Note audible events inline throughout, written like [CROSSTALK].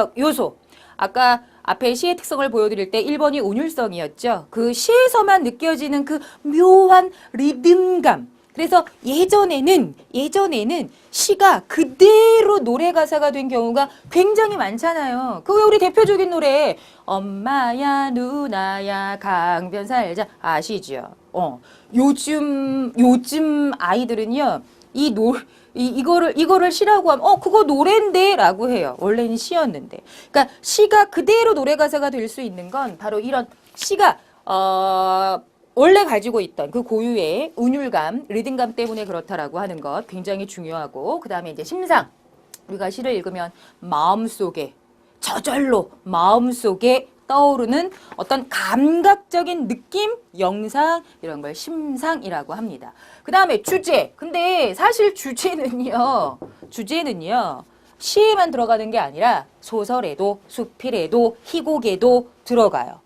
형식적 요소. 아까 앞에 시의 특성을 보여드릴 때 1번이 운율성이었죠. 그 시에서만 느껴지는 그 묘한 리듬감. 그래서 예전에는 예전에는 시가 그대로 노래 가사가 된 경우가 굉장히 많잖아요. 그게 우리 대표적인 노래 엄마야 누나야 강변 살자 아시죠? 어 요즘 요즘 아이들은요 이노 이, 이거를 이거를 시라고 하면 어 그거 노래인데라고 해요. 원래는 시였는데. 그러니까 시가 그대로 노래 가사가 될 수 있는 건 바로 이런 시가 어 원래 가지고 있던 그 고유의 운율감, 리듬감 때문에 그렇다라고 하는 것 굉장히 중요하고 그다음에 이제 심상. 우리가 시를 읽으면 마음속에 저절로 마음속에 떠오르는 어떤 감각적인 느낌, 영상 이런 걸 심상이라고 합니다. 그 다음에 주제. 근데 사실 주제는요, 주제는요, 시에만 들어가는 게 아니라 소설에도, 수필에도, 희곡에도 들어가요.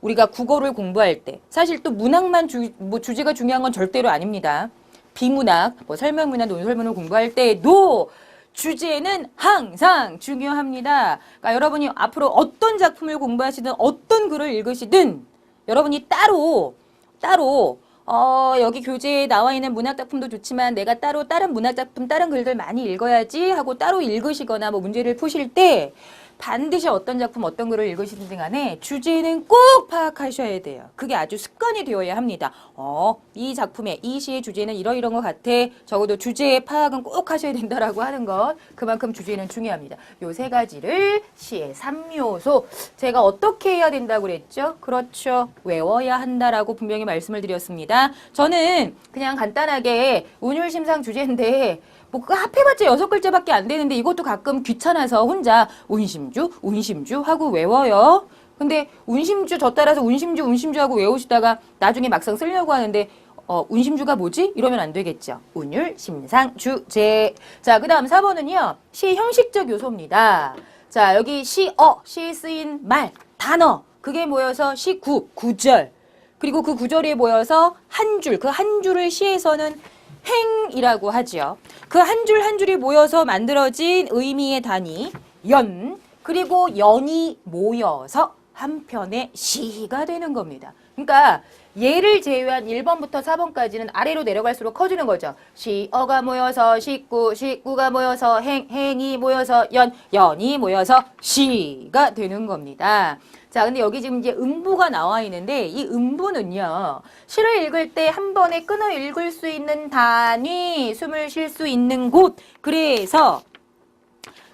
우리가 국어를 공부할 때 사실 또 문학만 주, 뭐 주제가 중요한 건 절대로 아닙니다. 비문학, 뭐 설명문학, 논설문을 공부할 때도 주제는 항상 중요합니다. 그러니까 여러분이 앞으로 어떤 작품을 공부하시든 어떤 글을 읽으시든 여러분이 따로 따로 어, 여기 교재에 나와 있는 문학 작품도 좋지만 내가 따로 다른 문학 작품, 다른 글들 많이 읽어야지 하고 따로 읽으시거나 뭐 문제를 푸실 때 반드시 어떤 작품, 어떤 글을 읽으시든 간에 주제는 꼭 파악하셔야 돼요. 그게 아주 습관이 되어야 합니다. 어, 이 작품의, 이 시의 주제는 이러이런 것 같아. 적어도 주제의 파악은 꼭 하셔야 된다라고 하는 것. 그만큼 주제는 중요합니다. 요 세 가지를 시의 삼요소 제가 어떻게 해야 된다고 그랬죠? 그렇죠. 외워야 한다라고 분명히 말씀을 드렸습니다. 저는 그냥 간단하게 운율심상 주제인데 뭐그 합해봤자 여섯 글자밖에 안 되는데 이것도 가끔 귀찮아서 혼자 운심주, 운심주 하고 외워요. 근데 운심주 저 따라서 운심주, 운심주 하고 외우시다가 나중에 막상 쓰려고 하는데 어, 운심주가 뭐지? 이러면 안 되겠죠. 운율, 심상, 주제. 자, 그 다음 4번은요. 시 형식적 요소입니다. 자, 여기 시 어, 시에 쓰인 말, 단어. 그게 모여서 시 구, 구절. 그리고 그 구절이 모여서 한 줄, 그 한 줄을 시에서는 행이라고 하죠. 그한 줄 한 줄이 모여서 만들어진 의미의 단위 연 그리고 연이 모여서 한 편의 시가 되는 겁니다. 그러니까 얘를 제외한 1번부터 4번까지는 아래로 내려갈수록 커지는 거죠. 시어가 모여서 식구, 식구가 모여서 행, 행이 모여서 연, 연이 모여서 시가 되는 겁니다. 자, 근데 여기 지금 이제 음부가 나와 있는데 이 음부는요. 시를 읽을 때 한 번에 끊어 읽을 수 있는 단위, 숨을 쉴 수 있는 곳. 그래서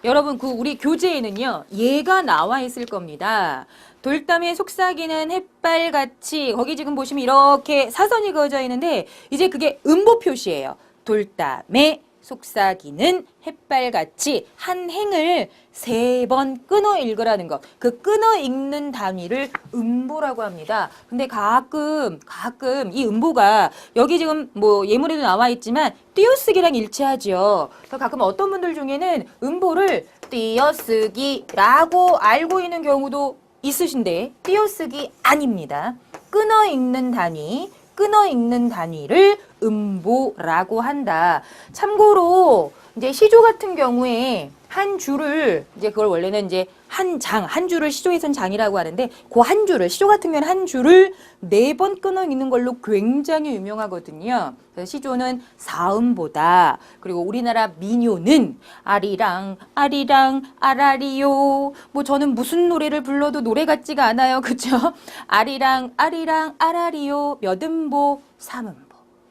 여러분 그 우리 교재에는요. 얘가 나와 있을 겁니다. 돌담의 속삭이는 햇발같이 거기 지금 보시면 이렇게 사선이 그어져 있는데 이제 그게 음보 표시예요. 돌담의 속삭이는 햇발같이 한 행을 세 번 끊어 읽으라는 것. 그 끊어 읽는 단위를 음보라고 합니다. 근데 가끔 가끔 이 음보가 여기 지금 뭐 예문에도 나와 있지만 띄어쓰기랑 일치하죠. 그래서 가끔 어떤 분들 중에는 음보를 띄어쓰기라고 알고 있는 경우도 있으신데 띄어쓰기 아닙니다. 끊어 읽는 단위, 끊어 읽는 단위를 음보라고 한다. 참고로 이제 시조 같은 경우에 한 줄을 이제 그걸 원래는 이제 한 장, 한 줄을 시조에선 장이라고 하는데 그 한 줄을 시조 같은 경우는 한 줄을 네 번 끊어 읽는 걸로 굉장히 유명하거든요. 그래서 시조는 사음보다 그리고 우리나라 민요는 아리랑 아리랑 아라리요 뭐 저는 무슨 노래를 불러도 노래 같지가 않아요. [LAUGHS] 그죠? 아리랑 아리랑 아라리요 몇음보 삼음보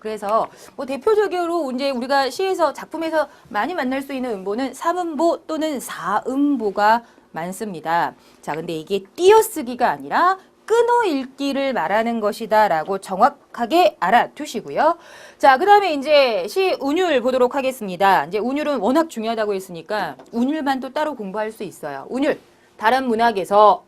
그래서 뭐 대표적으로 이제 우리가 시에서 작품에서 많이 만날 수 있는 음보는 삼음보 또는 사음보가 많습니다. 자, 근데 이게 띄어쓰기가 아니라 끊어 읽기를 말하는 것이다 라고 정확하게 알아두시고요. 자, 그 다음에 이제 시 운율 보도록 하겠습니다. 이제 운율은 워낙 중요하다고 했으니까 운율만 또 따로 공부할 수 있어요. 운율 다른 문학에서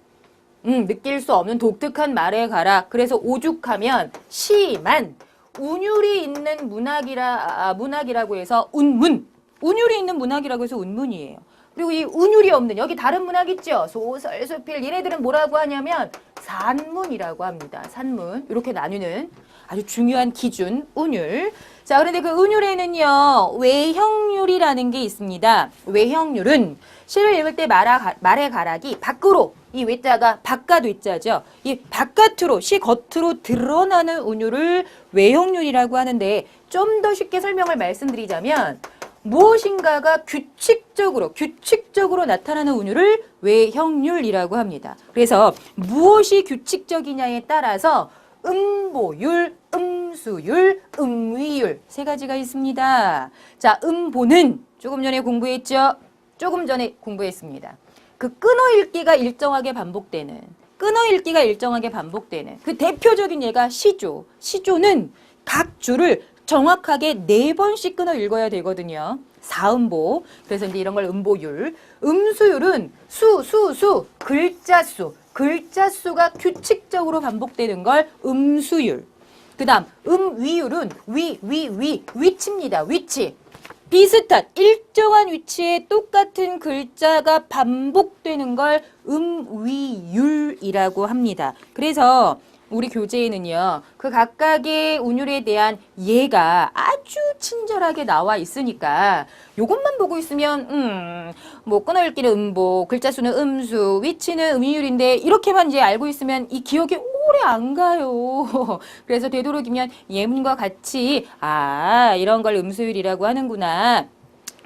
음, 느낄 수 없는 독특한 말에 가라. 그래서 오죽하면 시만 운율이 있는 문학이라 아, 문학이라고 해서 운문. 운율이 있는 문학이라고 해서 운문이에요. 그리고 이 운율이 없는 여기 다른 문학 있죠. 소설, 수필 얘네들은 뭐라고 하냐면 산문이라고 합니다. 산문. 이렇게 나누는 아주 중요한 기준 운율. 자, 그런데 그 운율에는요, 외형률이라는 게 있습니다. 외형률은 시를 읽을 때 말아, 가- 말의 가락이 밖으로, 이 외자가 바깥 외자죠. 이 바깥으로, 시 겉으로 드러나는 운율을 외형률이라고 하는데 좀 더 쉽게 설명을 말씀드리자면 무엇인가가 규칙적으로, 규칙적으로 나타나는 운율을 외형률이라고 합니다. 그래서 무엇이 규칙적이냐에 따라서 음보율, 음수율, 음위율 세 가지가 있습니다. 자, 음보는 조금 전에 공부했죠? 조금 전에 공부했습니다. 그 끊어 읽기가 일정하게 반복되는 끊어 읽기가 일정하게 반복되는 그 대표적인 예가 시조. 시조는 각 줄을 정확하게 네 번씩 끊어 읽어야 되거든요. 사음보. 그래서 이제 이런 걸 음보율. 음수율은 수, 수, 수, 글자 수. 글자 수가 규칙적으로 반복되는 걸 음수율. 그 다음, 음위율은 위, 위, 위, 위치입니다. 위치. 비슷한 일정한 위치에 똑같은 글자가 반복되는 걸 음위율이라고 합니다. 그래서 우리 교재에는요, 그 각각의 운율에 대한 예가 아주 친절하게 나와 있으니까 요것만 보고 있으면, 음, 뭐 끊어읽기는 음보, 글자 수는 음수, 위치는 음위율인데 이렇게만 이제 알고 있으면 이 기억이 오래 안 가요. [LAUGHS] 그래서 되도록이면 예문과 같이, 아, 이런 걸 음수율이라고 하는구나.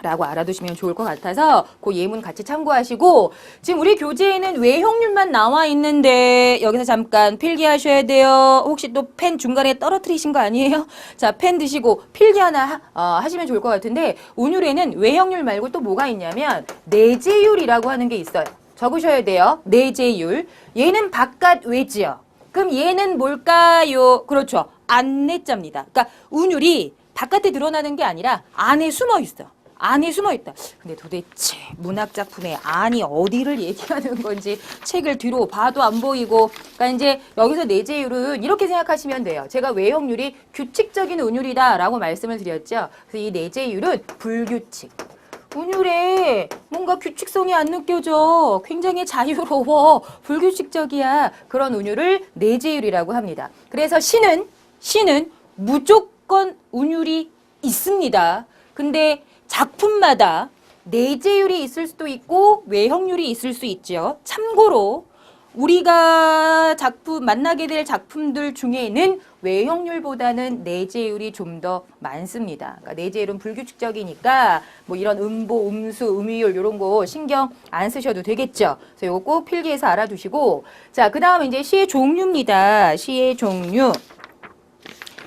라고 알아두시면 좋을 것 같아서 그 예문 같이 참고하시고 지금 우리 교재에는 외형률만 나와 있는데 여기서 잠깐 필기하셔야 돼요. 혹시 또 펜 중간에 떨어뜨리신 거 아니에요? [LAUGHS] 자, 펜 드시고 필기 하나 하, 어, 하시면 좋을 것 같은데 운율에는 외형률 말고 또 뭐가 있냐면 내재율이라고 하는 게 있어요. 적으셔야 돼요. 내재율. 얘는 바깥 외지요. 그럼 얘는 뭘까요? 그렇죠. 안내자입니다. 그러니까 운율이 바깥에 드러나는 게 아니라 안에 숨어 있어. 안에 숨어 있다. 근데 도대체 문학 작품의 안이 어디를 얘기하는 건지 책을 뒤로 봐도 안 보이고. 그러니까 이제 여기서 내재율은 이렇게 생각하시면 돼요. 제가 외형률이 규칙적인 운율이다라고 말씀을 드렸죠. 그래서 이 내재율은 불규칙. 운율에 뭔가 규칙성이 안 느껴져. 굉장히 자유로워. 불규칙적이야. 그런 운율을 내재율이라고 합니다. 그래서 시는, 시는 무조건 운율이 있습니다. 근데 작품마다 내재율이 있을 수도 있고 외형률이 있을 수 있죠. 참고로 우리가 작품 만나게 될 작품들 중에는 외형률보다는 내재율이 좀 더 많습니다. 그러니까 내재율은 불규칙적이니까 뭐 이런 음보, 음수, 음위율 이런 거 신경 안 쓰셔도 되겠죠. 그래서 이거 꼭 필기해서 알아두시고 자, 그다음에 이제 시의 종류입니다. 시의 종류.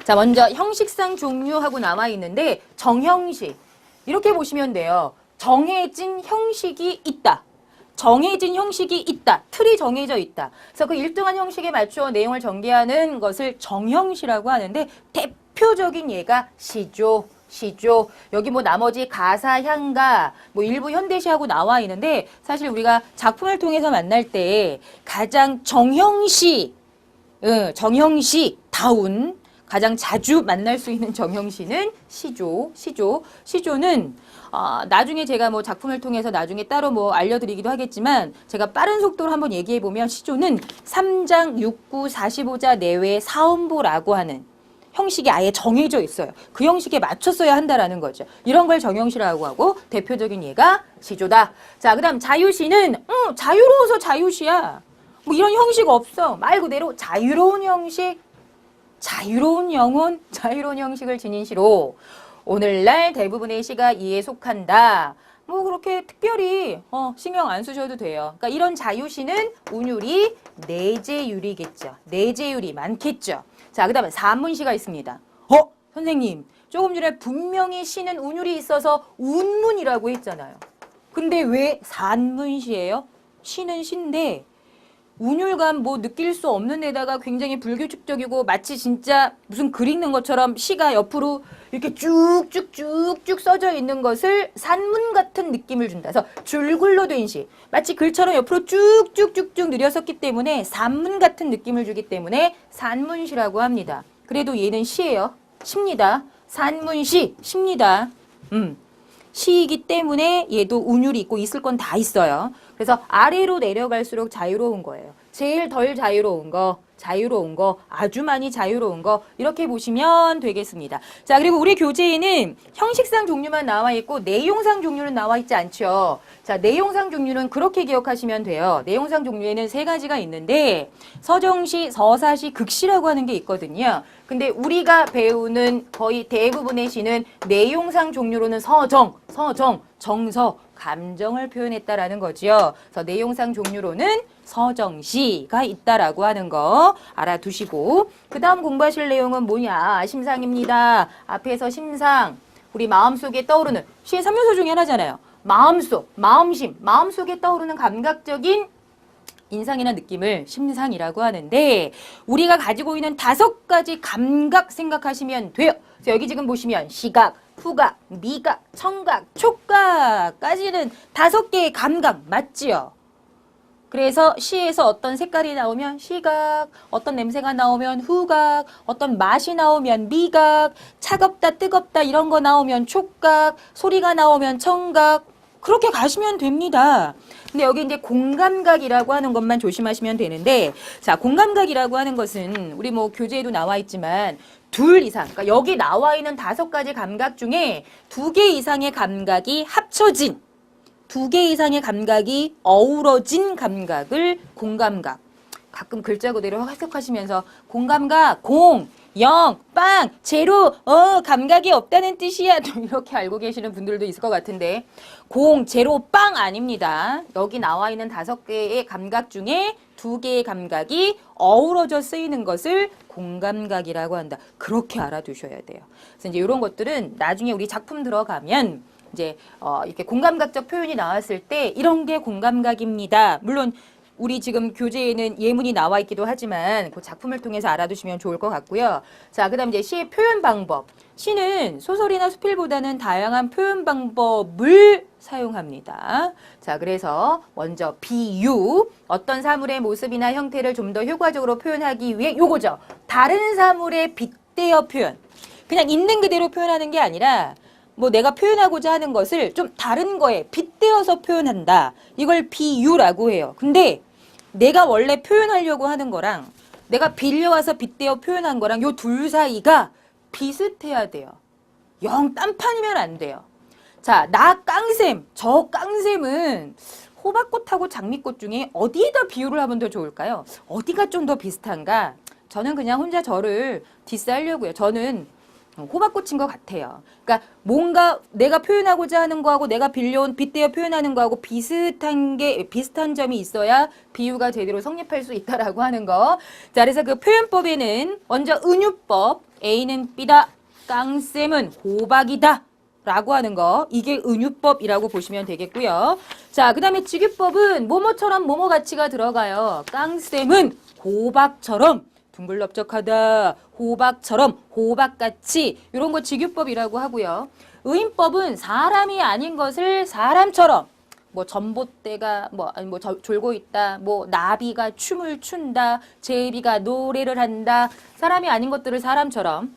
자, 먼저 형식상 종류하고 나와 있는데 정형식. 이렇게 보시면 돼요. 정해진 형식이 있다. 정해진 형식이 있다. 틀이 정해져 있다. 그래서 그 일정한 형식에 맞추어 내용을 전개하는 것을 정형시라고 하는데 대표적인 예가 시조. 시조. 여기 뭐 나머지 가사, 향가, 뭐 일부 현대시하고 나와 있는데 사실 우리가 작품을 통해서 만날 때 가장 정형시, 응, 정형시 다운 가장 자주 만날 수 있는 정형시는 시조, 시조. 시조는 어, 나중에 제가 뭐 작품을 통해서 나중에 따로 뭐 알려드리기도 하겠지만 제가 빠른 속도로 한번 얘기해 보면 시조는 3장 6구 45자 내외 사음보라고 하는 형식이 아예 정해져 있어요. 그 형식에 맞췄어야 한다라는 거죠. 이런 걸 정형시라고 하고 대표적인 예가 시조다. 자, 그다음 자유시는 응, 자유로워서 자유시야. 뭐 이런 형식 없어. 말 그대로 자유로운 형식. 자유로운 영혼, 자유로운 형식을 지닌 시로 오늘날 대부분의 시가 이에 속한다. 뭐 그렇게 특별히 어, 신경 안 쓰셔도 돼요. 그러니까 이런 자유시는 운율이 내재율이겠죠. 내재율이 많겠죠. 자, 그 다음에 산문시가 있습니다. 어, 선생님, 조금 전에 분명히 시는 운율이 있어서 운문이라고 했잖아요. 근데 왜 산문시예요? 시는 시인데 운율감 뭐 느낄 수 없는 데다가 굉장히 불규칙적이고 마치 진짜 무슨 글 읽는 것처럼 시가 옆으로 이렇게 쭉쭉쭉쭉 써져 있는 것을 산문 같은 느낌을 준다. 그래서 줄글로 된 시. 마치 글처럼 옆으로 쭉쭉쭉쭉 썼기 때문에 산문 같은 느낌을 주기 때문에 산문시라고 합니다. 그래도 얘는 시예요. 시입니다. 산문시, 시입니다. 음. 시이기 때문에 얘도 운율이 있고 있을 건 다 있어요. 그래서 아래로 내려갈수록 자유로운 거예요. 제일 덜 자유로운 거. 자유로운 거, 아주 많이 자유로운 거 이렇게 보시면 되겠습니다. 자, 그리고 우리 교재에는 형식상 종류만 나와 있고 내용상 종류는 나와 있지 않죠. 자, 내용상 종류는 그렇게 기억하시면 돼요. 내용상 종류에는 세 가지가 있는데 서정시, 서사시, 극시라고 하는 게 있거든요. 근데 우리가 배우는 거의 대부분의 시는 내용상 종류로는 서정, 서정, 정서, 감정을 표현했다라는 거지요. 그래서 내용상 종류로는 서정시가 있다라고 하는 거 알아두시고 그 다음 공부하실 내용은 뭐냐? 심상입니다. 앞에서 심상, 우리 마음속에 떠오르는 시의 3요소 중에 하나잖아요. 마음속, 마음심, 마음속에 떠오르는 감각적인 인상이나 느낌을 심상이라고 하는데 우리가 가지고 있는 다섯 가지 감각 생각하시면 돼요. 여기 지금 보시면 시각, 후각, 미각, 청각, 촉각까지는 다섯 개의 감각 맞지요? 그래서 시에서 어떤 색깔이 나오면 시각, 어떤 냄새가 나오면 후각, 어떤 맛이 나오면 미각, 차갑다, 뜨겁다 이런 거 나오면 촉각, 소리가 나오면 청각, 그렇게 가시면 됩니다. 근데 여기 이제 공감각이라고 하는 것만 조심하시면 되는데, 자, 공감각이라고 하는 것은 우리 뭐 교재에도 나와 있지만 둘 이상, 그러니까 여기 나와 있는 다섯 가지 감각 중에 두 개 이상의 감각이 합쳐진 두 개 이상의 감각이 어우러진 감각을 공감각. 가끔 글자 그대로 해석하시면서 공감각, 공, 영, 빵, 제로, 어, 감각이 없다는 뜻이야. [LAUGHS] 또 이렇게 알고 계시는 분들도 있을 것 같은데. 공, 제로, 빵 아닙니다. 여기 나와 있는 다섯 개의 감각 중에 두 개의 감각이 어우러져 쓰이는 것을 공감각이라고 한다. 그렇게 알아두셔야 돼요. 그래서 이제 이런 것들은 나중에 우리 작품 들어가면 이제 어, 이렇게 공감각적 표현이 나왔을 때 이런 게 공감각입니다. 물론 우리 지금 교재에는 예문이 나와 있기도 하지만 그 작품을 통해서 알아두시면 좋을 것 같고요. 자, 그 다음 이제 시의 표현 방법. 시는 소설이나 수필보다는 다양한 표현 방법을 사용합니다. 자, 그래서 먼저 비유, 어떤 사물의 모습이나 형태를 좀 더 효과적으로 표현하기 위해 요거죠. 다른 사물에 빗대어 표현. 그냥 있는 그대로 표현하는 게 아니라 뭐 내가 표현하고자 하는 것을 좀 다른 거에 빗대어서 표현한다. 이걸 비유라고 해요. 근데 내가 원래 표현하려고 하는 거랑 내가 빌려와서 빗대어 표현한 거랑 요 둘 사이가 비슷해야 돼요. 영 딴판이면 안 돼요. 자, 나 깡샘, 저 깡샘은 호박꽃하고 장미꽃 중에 어디에다 비유를 하면 더 좋을까요? 어디가 좀 더 비슷한가? 저는 그냥 혼자 저를 디스하려고요. 저는 호박꽃인 것 같아요. 그러니까 뭔가 내가 표현하고자 하는 거하고 내가 빌려온 빗대어 표현하는 거하고 비슷한 게 비슷한 점이 있어야 비유가 제대로 성립할 수 있다라고 하는 거. 자, 그래서 그 표현법에는 먼저 은유법 A는 B다, 깡쌤은 호박이다. 라고 하는 거 이게 은유법이라고 보시면 되겠고요. 자, 그 다음에 직유법은 뭐뭐처럼 뭐뭐 가치가 들어가요. 깡쌤은 호박처럼 둥글넓적하다. 호박처럼 호박같이 이런 거 직유법이라고 하고요. 의인법은 사람이 아닌 것을 사람처럼 뭐 전봇대가 뭐 아니 뭐 저- 졸고 있다. 뭐 나비가 춤을 춘다. 제비가 노래를 한다. 사람이 아닌 것들을 사람처럼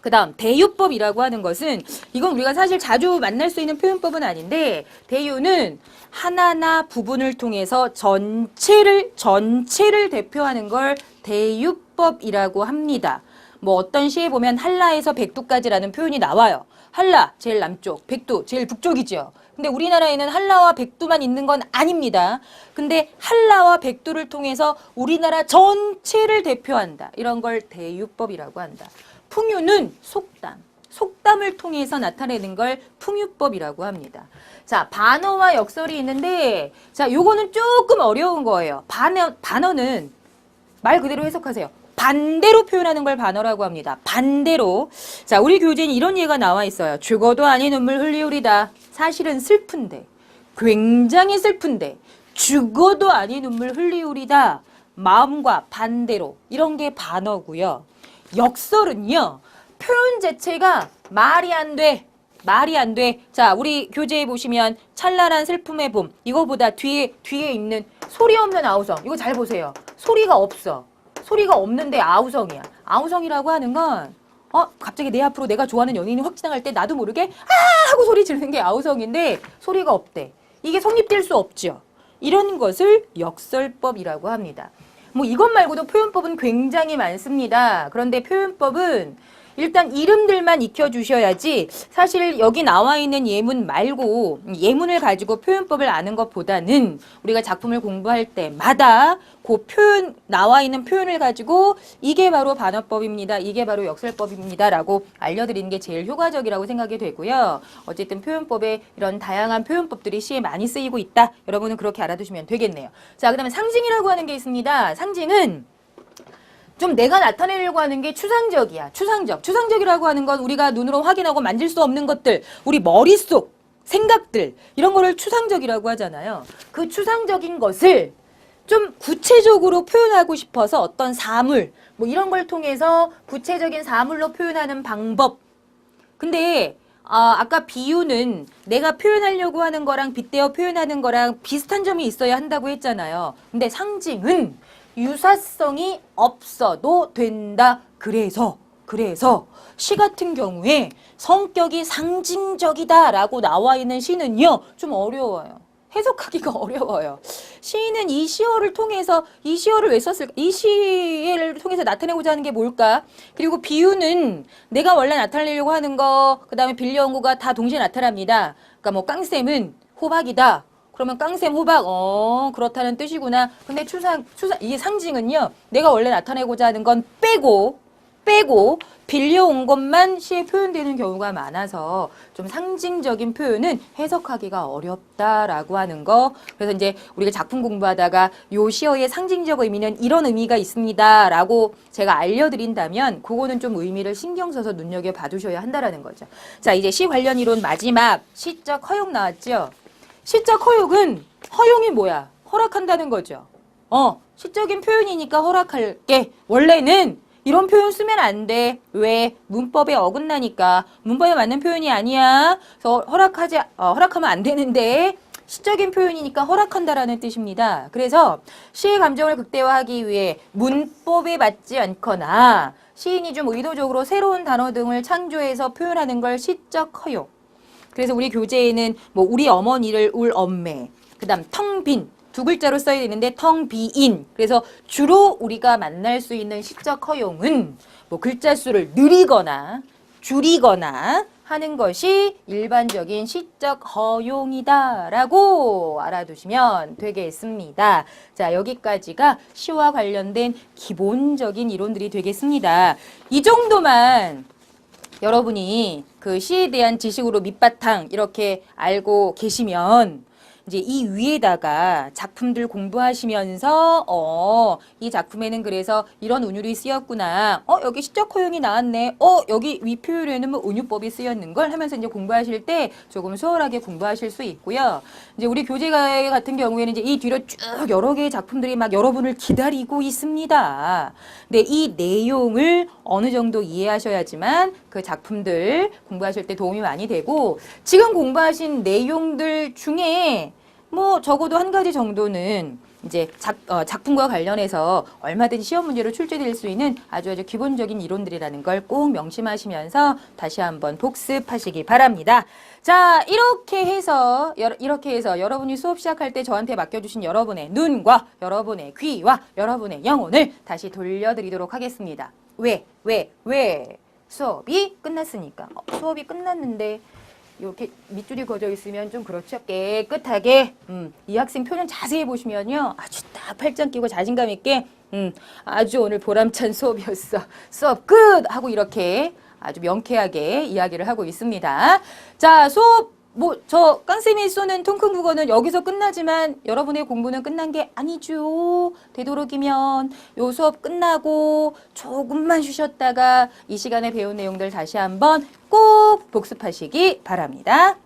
그 다음 대유법이라고 하는 것은 이건 우리가 사실 자주 만날 수 있는 표현법은 아닌데 대유는 하나나 부분을 통해서 전체를 전체를 대표하는 걸 대유 법이라고 합니다. 뭐 어떤 시에 보면 한라에서 백두까지라는 표현이 나와요. 한라 제일 남쪽, 백두 제일 북쪽이죠. 근데 우리나라에는 한라와 백두만 있는 건 아닙니다. 근데 한라와 백두를 통해서 우리나라 전체를 대표한다. 이런 걸 대유법이라고 한다. 풍유는 속담. 속담을 통해서 나타내는 걸 풍유법이라고 합니다. 자, 반어와 역설이 있는데, 자, 요거는 조금 어려운 거예요. 반어, 반어는 말 그대로 해석하세요. 반대로 표현하는 걸 반어라고 합니다. 반대로. 자, 우리 교재는 이런 예가 나와 있어요. 죽어도 아니 눈물 흘리우리다. 사실은 슬픈데, 굉장히 슬픈데, 죽어도 아니 눈물 흘리우리다. 마음과 반대로. 이런 게 반어고요. 역설은요. 표현 자체가 말이 안 돼. 말이 안 돼. 자, 우리 교재에 보시면 찬란한 슬픔의 봄. 이거보다 뒤에 뒤에 있는 소리 없는 아우성. 이거 잘 보세요. 소리가 없어. 소리가 없는데 아우성이야. 아우성이라고 하는 건 어, 갑자기 내 앞으로 내가 좋아하는 연인이 확 지나갈 때 나도 모르게 아 하고 소리 지르는 게 아우성인데 소리가 없대. 이게 성립될 수 없죠. 이런 것을 역설법이라고 합니다. 뭐 이것 말고도 표현법은 굉장히 많습니다. 그런데 표현법은 일단 이름들만 익혀주셔야지 사실 여기 나와 있는 예문 말고 예문을 가지고 표현법을 아는 것보다는 우리가 작품을 공부할 때마다 그 표현 나와 있는 표현을 가지고 이게 바로 반어법입니다. 이게 바로 역설법입니다라고 알려드리는 게 제일 효과적이라고 생각이 되고요. 어쨌든 표현법에 이런 다양한 표현법들이 시에 많이 쓰이고 있다. 여러분은 그렇게 알아두시면 되겠네요. 자, 그다음에 상징이라고 하는 게 있습니다. 상징은 좀 내가 나타내려고 하는 게 추상적이야. 추상적. 추상적이라고 하는 건 우리가 눈으로 확인하고 만질 수 없는 것들, 우리 머릿속 생각들 이런 거를 추상적이라고 하잖아요. 그 추상적인 것을 좀 구체적으로 표현하고 싶어서 어떤 사물 뭐 이런 걸 통해서 구체적인 사물로 표현하는 방법. 근데 아, 아까 비유는 내가 표현하려고 하는 거랑 빗대어 표현하는 거랑 비슷한 점이 있어야 한다고 했잖아요. 근데 상징은 유사성이 없어도 된다. 그래서 그래서 시 같은 경우에 성격이 상징적이다라고 나와 있는 시는요 좀 어려워요. 해석하기가 [LAUGHS] 어려워요. 시인은 이 시어를 통해서 이 시어를 왜 썼을까? 이 시를 통해서 나타내고자 하는 게 뭘까? 그리고 비유는 내가 원래 나타내려고 하는 거, 그 다음에 빌려온 거가 다 동시에 나타납니다. 그러니까 뭐 깡쌤은 호박이다. 그러면 깡쌤 호박, 어, 그렇다는 뜻이구나. 근데 추상, 추상, 이게 상징은요, 내가 원래 나타내고자 하는 건 빼고, 빼고, 빌려온 것만 시에 표현되는 경우가 많아서 좀 상징적인 표현은 해석하기가 어렵다라고 하는 거. 그래서 이제 우리가 작품 공부하다가 요 시어의 상징적 의미는 이런 의미가 있습니다라고 제가 알려드린다면 그거는 좀 의미를 신경 써서 눈여겨 봐두셔야 한다라는 거죠. 자, 이제 시 관련 이론 마지막 시적 허용 나왔죠. 시적 허용은 허용이 뭐야? 허락한다는 거죠. 어, 시적인 표현이니까 허락할게. 원래는 이런 표현 쓰면 안 돼. 왜? 문법에 어긋나니까. 문법에 맞는 표현이 아니야. 그래서 허락하지, 어, 허락하면 안 되는데. 시적인 표현이니까 허락한다라는 뜻입니다. 그래서 시의 감정을 극대화하기 위해 문법에 맞지 않거나 시인이 좀 의도적으로 새로운 단어 등을 창조해서 표현하는 걸 시적 허용. 그래서 우리 교재에는 뭐 우리 어머니를 울 엄매, 그다음 텅빈 두 글자로 써야 되는데 텅비인. 그래서 주로 우리가 만날 수 있는 시적 허용은 뭐 글자 수를 늘리거나 줄이거나 하는 것이 일반적인 시적 허용이다라고 알아두시면 되겠습니다. 자, 여기까지가 시와 관련된 기본적인 이론들이 되겠습니다. 이 정도만 여러분이 그 시에 대한 지식으로 밑바탕 이렇게 알고 계시면 이제 이 위에다가 작품들 공부하시면서 어, 이 작품에는 그래서 이런 운율이 쓰였구나. 어, 여기 시적 허용이 나왔네. 어, 여기 위 표현에는 뭐 운율법이 쓰였는 걸 하면서 이제 공부하실 때 조금 수월하게 공부하실 수 있고요. 이제 우리 교재가 같은 경우에는 이제 이 뒤로 쭉 여러 개의 작품들이 막 여러분을 기다리고 있습니다. 근데 이 내용을 어느 정도 이해하셔야지만 그 작품들 공부하실 때 도움이 많이 되고 지금 공부하신 내용들 중에 뭐 적어도 한 가지 정도는 이제 작, 어, 작품과 관련해서 얼마든지 시험 문제로 출제될 수 있는 아주 아주 기본적인 이론들이라는 걸 꼭 명심하시면서 다시 한번 복습하시기 바랍니다. 자, 이렇게 해서 여, 이렇게 해서 여러분이 수업 시작할 때 저한테 맡겨 주신 여러분의 눈과 여러분의 귀와 여러분의 영혼을 다시 돌려드리도록 하겠습니다. 왜, 왜, 왜? 수업이 끝났으니까. 어, 수업이 끝났는데 이렇게 밑줄이 그어져 있으면 좀 그렇죠. 깨끗하게 음, 이 학생 표현 자세히 보시면요. 아주 딱 팔짱 끼고 자신감 있게 음, 아주 오늘 보람찬 수업이었어. 수업 끝! 하고 이렇게 아주 명쾌하게 이야기를 하고 있습니다. 자, 수업 뭐 저 깡쌤이 쏘는 통큰 국어는 여기서 끝나지만 여러분의 공부는 끝난 게 아니죠. 되도록이면 요 수업 끝나고 조금만 쉬셨다가 이 시간에 배운 내용들 다시 한번 꼭 복습하시기 바랍니다.